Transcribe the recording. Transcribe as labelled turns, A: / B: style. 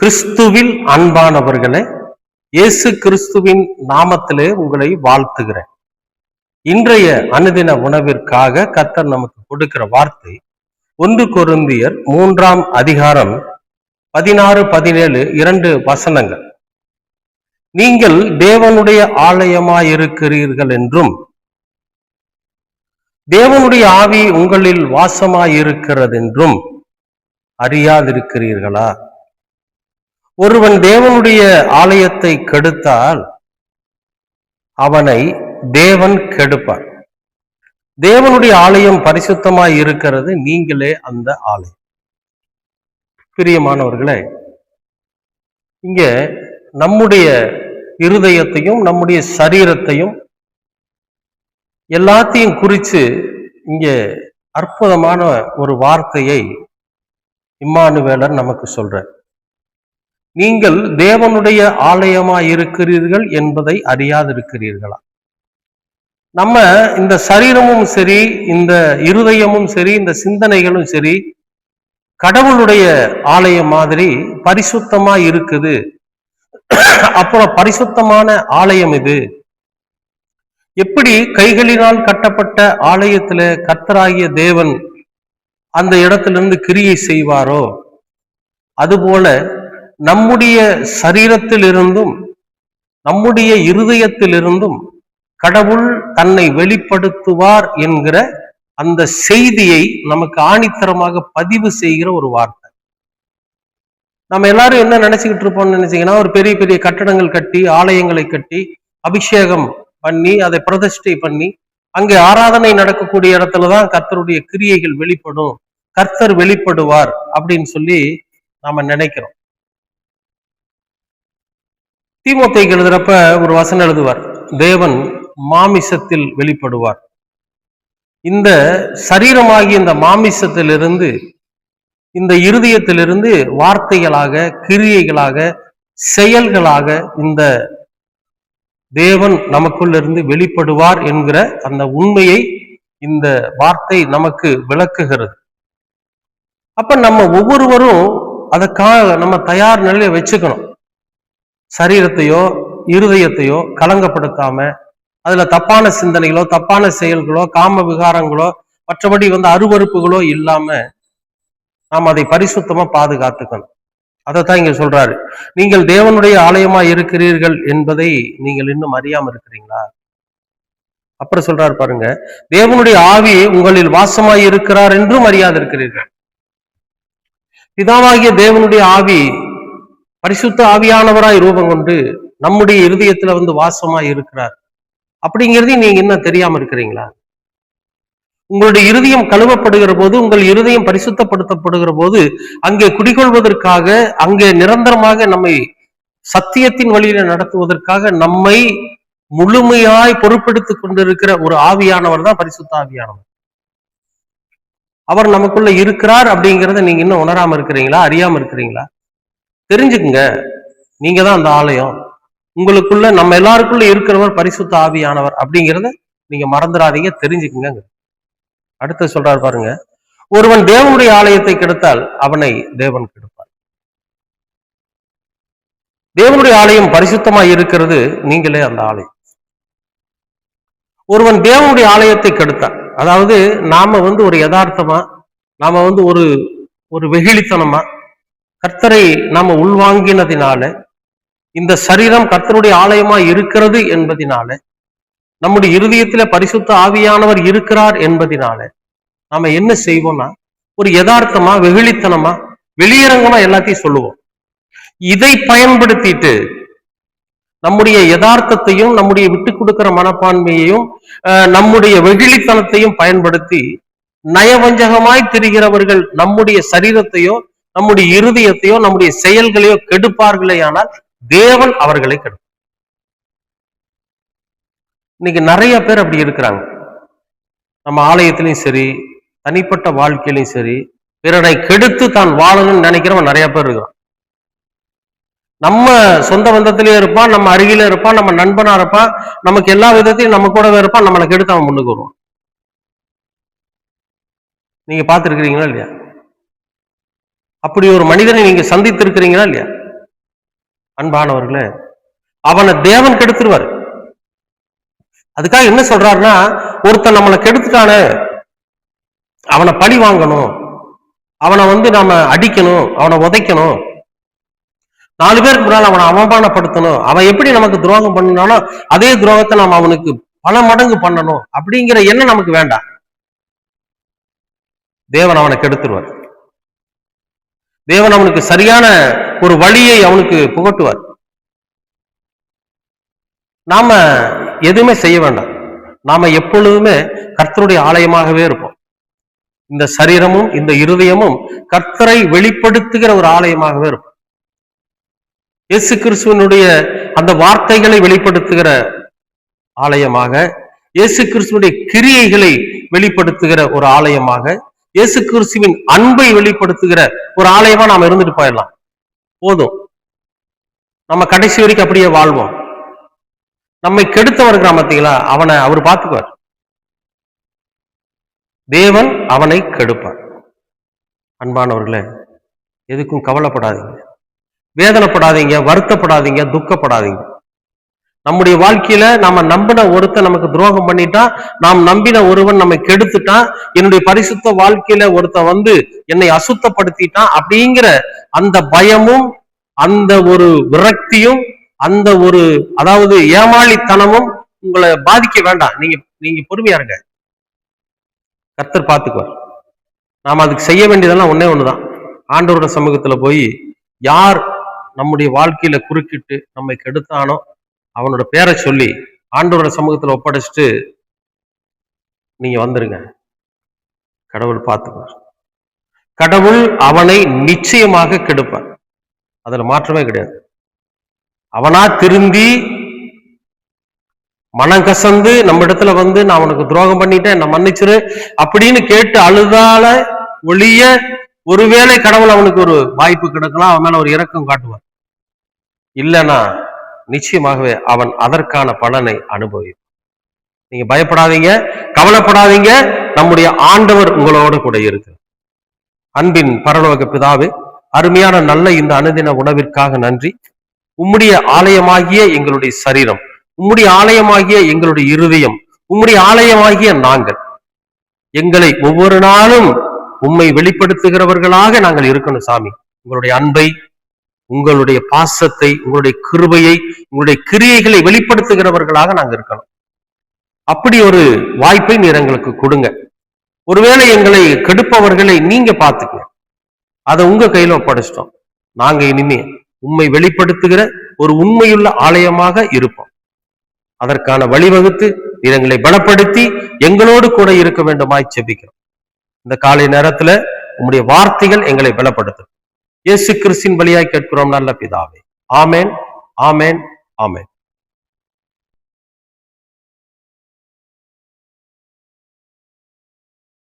A: கிறிஸ்துவில் அன்பானவர்களே இயேசு கிறிஸ்துவின் நாமத்திலே உங்களை வாழ்த்துகிறேன். இன்றைய அனுதின உணவிற்காக கத்தர் நமக்கு கொடுக்கிற வார்த்தை ஒன்று கொருந்தியர் மூன்றாம் அதிகாரம் பதினாறு பதினேழு இரண்டு வசனங்கள். நீங்கள் தேவனுடைய ஆலயமாயிருக்கிறீர்கள் என்றும் தேவனுடைய ஆவி உங்களில் வாசமாயிருக்கிறதென்றும் அறியாதிருக்கிறீர்களா? ஒருவன் தேவனுடைய ஆலயத்தை கெடுத்தால் அவனை தேவன் கெடுப்பார். தேவனுடைய ஆலயம் பரிசுத்தமாய் இருக்கிறது நீங்களே அந்த ஆலயம். பிரியமானவர்களே இங்க நம்முடைய இருதயத்தையும் நம்முடைய சரீரத்தையும் எல்லாத்தையும் குறித்து இங்க அற்புதமான ஒரு வார்த்தையை இம்மானுவேலர் நமக்கு சொல்றார். நீங்கள் தேவனுடைய ஆலயமா இருக்கிறீர்கள் என்பதை அறியாதிருக்கிறீர்களா? நம்ம இந்த சரீரமும் சரி இந்த இருதயமும் சரி இந்த சிந்தனைகளும் சரி கடவுளுடைய ஆலயம் மாதிரி பரிசுத்தமா இருக்குது அப்புறம் பரிசுத்தமான ஆலயம் இது. எப்படி கைகளினால் கட்டப்பட்ட ஆலயத்துல கத்தராகிய தேவன் அந்த இடத்திலிருந்து கிரியை செய்வாரோ? அதுபோல நம்முடைய சரீரத்திலிருந்தும் நம்முடைய இருதயத்திலிருந்தும் கடவுள் தன்னை வெளிப்படுத்துவார் என்கிற அந்த செய்தியை நமக்கு ஆணித்தரமாக பதிவு செய்கிற ஒரு வார்த்தை. நம்ம எல்லாரும் என்ன நினைச்சுக்கிட்டு இருப்போம்னு நினைச்சீங்கன்னா ஒரு பெரிய பெரிய கட்டடங்கள் கட்டி ஆலயங்களை கட்டி அபிஷேகம் பண்ணி அதை பிரதிஷ்டை பண்ணி அங்கே ஆராதனை நடக்கக்கூடிய இடத்துலதான் கர்த்தருடைய கிரியைகள் வெளிப்படும் கர்த்தர் வெளிப்படுவார் அப்படின்னு சொல்லி நாம நினைக்கிறோம். தீமோத்தேக்கு எழுதுறப்ப ஒரு வசனம் எழுதுவார். தேவன் மாமிசத்தில் வெளிப்படுவார். இந்த சரீரமாகி இந்த மாமிசத்திலிருந்து இந்த இருதயத்திலிருந்து வார்த்தைகளாக கிரியைகளாக செயல்களாக இந்த தேவன் நமக்குள்ளிருந்து வெளிப்படுவார் என்கிற அந்த உண்மையை இந்த வார்த்தை நமக்கு விளக்குகிறது. அப்ப நம்ம ஒவ்வொருவரும் அதுக்காக நம்ம தயார் நிலையை வச்சுக்கணும். சரீரத்தையோ இருதயத்தையோ கலங்கப்படுத்தாம அதுல தப்பான சிந்தனைகளோ தப்பான செயல்களோ காம விகாரங்களோ மற்றபடி வந்து அருவறுப்புகளோ இல்லாம நாம் அதை பரிசுத்தமா பாதுகாத்துக்கணும். அதைத்தான் இங்க சொல்றாரு. நீங்கள் தேவனுடைய ஆலயமா இருக்கிறீர்கள் என்பதை நீங்கள் இன்னும் அறியாம இருக்கிறீங்களா? அப்புறம் சொல்றாரு பாருங்க தேவனுடைய ஆவி உங்களில் வாசமாய் இருக்கிறார் என்றும் அறியாது இருக்கிறீர்கள் பிதாவாகிய தேவனுடைய ஆவி பரிசுத்த ஆவியானவராய் ரூபம் கொண்டு நம்முடைய இருதயத்துல வந்து வாசமாய் இருக்கிறார். அப்படிங்கிறதையும் நீங்க என்ன தெரியாம இருக்கிறீங்களா? உங்களுடைய இருதயம் கழுவப்படுகிற போது உங்கள் இருதயம் பரிசுத்தப்படுத்தப்படுகிற போது அங்கே குடிகொள்வதற்காக அங்கே நிரந்தரமாக நம்மை சத்தியத்தின் வழியில நடத்துவதற்காக நம்மை முழுமையாய் பொறுப்பெடுத்துக் கொண்டிருக்கிற ஒரு ஆவியானவர் தான் பரிசுத்த ஆவியானவர். அவர் நமக்குள்ள இருக்கிறார் அப்படிங்கிறத நீங்க இன்னும் உணராம இருக்கிறீங்களா? அறியாம இருக்கிறீங்களா? தெரிஞ்சுக்குங்க. நீங்க தான் அந்த ஆலயம். உங்களுக்குள்ள நம்ம எல்லாருக்குள்ள இருக்கிறவர் பரிசுத்த ஆவியானவர் அப்படிங்கிறத நீங்க மறந்துடாதீங்க தெரிஞ்சுக்குங்க அடுத்து சொல்றாரு பாருங்க. ஒருவன் தேவனுடைய ஆலயத்தை கெடுத்தால் அவனை தேவன் கெடுப்பார். தேவனுடைய ஆலயம் பரிசுத்தமாய் இருக்கிறது நீங்களே அந்த ஆலயம். ஒருவன் தேவனுடைய ஆலயத்தை கெடுத்தான் அதாவது நாம வந்து ஒரு யதார்த்தமா நாம வந்து ஒரு ஒரு வெகுளித்தனமா கர்த்தரை நாம உள்வாங்கினதினால இந்த சரீரம் கர்த்தருடைய ஆலயமா இருக்கிறது என்பதினால நம்முடைய இருதயத்துல பரிசுத்த ஆவியானவர் இருக்கிறார் என்பதினால நாம என்ன செய்வோம்னா ஒரு யதார்த்தமா வெகுளித்தனமா வெளியரங்கமா எல்லாத்தையும் சொல்லுவோம். இதை பயன்படுத்திட்டு நம்முடைய யதார்த்தத்தையும் நம்முடைய விட்டு கொடுக்கிற மனப்பான்மையையும் நம்முடைய வெகுளித்தனத்தையும் பயன்படுத்தி நயவஞ்சகமாய் திரிகிறவர்கள் நம்முடைய சரீரத்தையோ நம்முடைய இருதயத்தையோ நம்முடைய செயல்களையோ கெடுப்பார்களே ஆனால் தேவன் அவர்களை கெடுப்பார். இன்னைக்கு நிறைய பேர் அப்படி இருக்கிறாங்க. நம்ம ஆலயத்திலையும் சரி தனிப்பட்ட வாழ்க்கையிலையும் சரி பிறரை கெடுத்து தான் வாழணும்னு நினைக்கிறவன் நிறைய பேர் இருக்கிறான். நம்ம சொந்த பந்தத்திலேயே இருப்பான் நம்ம அருகில இருப்பான் நம்ம நண்பனா இருப்பான் நமக்கு எல்லா விதத்தையும் நம்ம கூடவே இருப்பான் நம்மளை கெடுத்து அவன் முன்னுக்கு வருவான். நீங்க பார்த்துருக்கிறீங்களா இல்லையா? அப்படி ஒரு மனிதனை நீங்க சந்தித்திருக்கிறீங்களா இல்லையா? அன்பானவர்களே அவனை தேவன் கெடுத்துருவார். அதுக்காக என்ன சொல்றாருன்னா ஒருத்தன் நம்மளை கெடுத்துட்டானே அவனை பழி வாங்கணும் அவனை வந்து நாம அடிக்கணும் அவனை உதைக்கணும் நாலு பேருக்கு முன்னால் அவனை அவமானப்படுத்தணும் அவன் எப்படி நமக்கு துரோகம் பண்ணினானோ அதே துரோகத்தை நாம் அவனுக்கு பல மடங்கு பண்ணணும் அப்படிங்கிற எண்ணம் நமக்கு வேண்டாம். தேவன் அவனை கெடுத்துருவார். தேவன் அவனுக்கு சரியான ஒரு வழியை அவனுக்கு புகட்டுவார். நாம எதுவுமே செய்ய வேண்டாம். நாம எப்பொழுதுமே கர்த்தருடைய ஆலயமாகவே இருப்போம். இந்த சரீரமும் இந்த இருதயமும் கர்த்தரை வெளிப்படுத்துகிற ஒரு ஆலயமாகவே இருக்கும் இயேசு கிறிஸ்துவனுடைய அந்த வார்த்தைகளை வெளிப்படுத்துகிற ஆலயமாக இயேசு கிறிஸ்துவனுடைய கிரியைகளை வெளிப்படுத்துகிற ஒரு ஆலயமாக இயேசு கிறிஸ்துவின் அன்பை வெளிப்படுத்துகிற ஒரு ஆலயமா நாம இருந்துட்டு போயிடலாம். போதும். நம்ம கடைசி வரைக்கும் அப்படியே வாழ்வோம். நம்மை கெடுத்தவர் கிராமத்தீங்களா அவனை அவர் பார்த்துக்குவார். தேவன் அவனை கெடுப்பார். அன்பானவர்களே எதுக்கும் கவலைப்படாதீங்க. வேதனைப்படாதீங்க வருத்தப்படாதீங்க துக்கப்படாதீங்க. நம்முடைய வாழ்க்கையில நாம நம்பின ஒருத்தன் நமக்கு துரோகம் பண்ணிட்டா நாம் நம்பின ஒருவன் நம்மை கெடுத்துட்டான் என்னுடைய பரிசுத்த வாழ்க்கையில ஒருத்தன் வந்து என்னை அசுத்தப்படுத்திட்டான் அப்படிங்கிற அந்த பயமும் அந்த ஒரு விரக்தியும் அந்த ஒரு அதாவது ஏமாளித்தனமும் உங்களை பாதிக்க வேண்டாம். நீங்க நீங்க பொறுமையா இருங்க. கர்த்தர் பார்த்துக்குவார். நாம் அதுக்கு செய்ய வேண்டியதெல்லாம் ஒன்னே ஒண்ணுதான். ஆண்டவரோட சமூகத்துல போய் யார் நம்முடைய வாழ்க்கையில குறுக்கிட்டு நம்மை கெடுத்தானோ அவனோட பேரை சொல்லி ஆண்டவரோட சமூகத்துல ஒப்படைச்சிட்டு நீங்க வந்துருங்க. கடவுள் பார்த்துக்குவார் கடவுள் அவனை நிச்சயமாக கெடுப்பார். அதுல மாற்றமே கிடையாது. அவனா திருந்தி மனம் கசந்து நம்ம இடத்துல வந்து நான் உனக்கு துரோகம் பண்ணிட்டேன் என்ன மன்னிச்சிரு அப்படின்னு கேட்டு அழுதால ஒளிய ஒருவேளை கடவுள் அவனுக்கு ஒரு வாய்ப்பு கிடைக்கலாம் அவன் மேல ஒரு இறக்கம் காட்டுவார். இல்லைன்னா நிச்சயமாகவே அவன் அதற்கான பலனை அனுபவிப்பான். நீங்க பயப்படாதீங்க கவலைப்படாதீங்க நம்முடைய ஆண்டவர் உங்களோடு கூட இருக்கு அன்பின் பரலோக பிதாவே அருமையான நல்ல இந்த அனுதின உணவிற்காக நன்றி. உம்முடைய ஆலயமாகிய எங்களுடைய சரீரம் உம்முடைய ஆலயமாகிய எங்களுடைய இருதயம் உம்முடைய ஆலயமாகிய நாங்கள் எங்களை ஒவ்வொரு நாளும் உம்மை வெளிப்படுத்துகிறவர்களாக நாங்கள் இருக்கணும் சாமி. உங்களுடைய அன்பை உங்களுடைய பாசத்தை உங்களுடைய கிருபையை உங்களுடைய கிரியைகளை வெளிப்படுத்துகிறவர்களாக நாங்க இருக்கணும். அப்படி ஒரு வாய்ப்பை நீர் எங்களுக்கு கொடுங்க. ஒருவேளை எங்களை கெடுப்பவர்களை நீங்க பாத்துக்கங்க அதை உங்க கையில ஒப்படைச்சிட்டோம். நாங்க இனிமே உண்மை வெளிப்படுத்துகிற ஒரு உண்மையுள்ள ஆலயமாக இருப்போம். அதற்கான வழிவகுத்து எங்களை பலப்படுத்தி எங்களோடு கூட இருக்க வேண்டுமாய் செபிக்கிறோம். இந்த காலை நேரத்துல உங்களுடைய வார்த்தைகள் எங்களை பலப்படுத்தும். இயேசு கிறிஸ்தின் வழியாய் கேட்கிறோம் நல்ல பிதாவே. ஆமேன் ஆமேன் ஆமேன்.